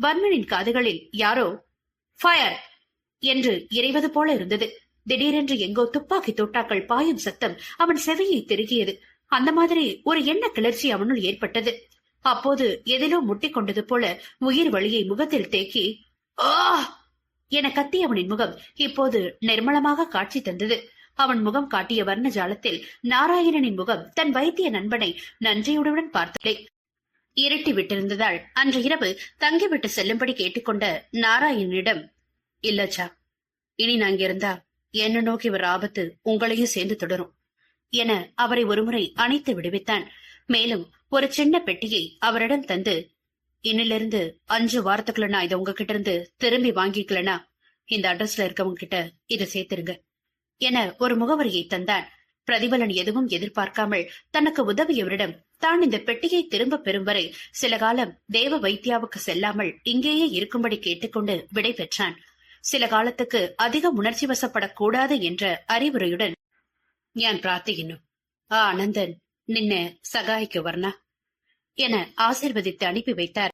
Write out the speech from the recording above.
வர்மனின் காதுகளில் யாரோ ஃபயர் என்று இறைவது போல இருந்தது. திடீரென்று எங்கோ துப்பாக்கி தோட்டாக்கள் பாயும் சத்தம் அவன் செவியை திருகியது. அந்த மாதிரி ஒரு எண்ண கிளர்ச்சி அவனுள் ஏற்பட்டது. அப்போது எதிலோ முட்டிக் கொண்டது போல உயிர் வழியை முகத்தில் தேக்கி ஆ! என கத்திய அவனின் முகம் இப்போது நிர்மலமாக காட்சி தந்தது. அவன் முகம் காட்டிய வர்ண ஜாலத்தில் நாராயணனின் முகம் தன் வைத்திய நண்பனை நன்றியுடன் பார்த்தே இரட்டி விட்டிருந்ததால் அன்று இரவு தங்கிவிட்டு செல்லும்படி கேட்டுக்கொண்ட நாராயணனிடம் இல்லச்சா இனி நான் இருந்தா என்ன நோக்கி இவர் ஆபத்து உங்களையும் சேர்ந்து தொடரும் என அவரை ஒருமுறை அணைத்து விடுவித்தான். மேலும் ஒரு சின்ன பெட்டியை அவரிடம் தந்து இன்னிலிருந்து அஞ்சு வாரத்துக்குள்ள நான் இதை உங்ககிட்ட இருந்து திரும்பி வாங்கிக்கலனா? இந்த அட்ரஸ்ல இருக்கவங்க கிட்ட இதை சேர்த்திருங்க என ஒரு முகவரியை தந்தான். பிரதிபலன் எதுவும் எதிர்பார்க்காமல் தனக்கு உதவியவரிடம் தான் இந்த பெட்டியை திரும்ப பெறும் வரை சில காலம் தேவ வைத்தியாவுக்கு செல்லாமல் இங்கேயே இருக்கும்படி கேட்டுக்கொண்டு விடை பெற்றான் சில காலத்துக்கு அதிக உணர்ச்சி வசப்படக்கூடாது என்ற அறிவுரையுடன் ஞான் பிரார்த்தியினும் ஆ அனந்தன் நின்ன சகாய்க்கு வர்ணா என ஆசிர்வதித்து அனுப்பி வைத்தார்.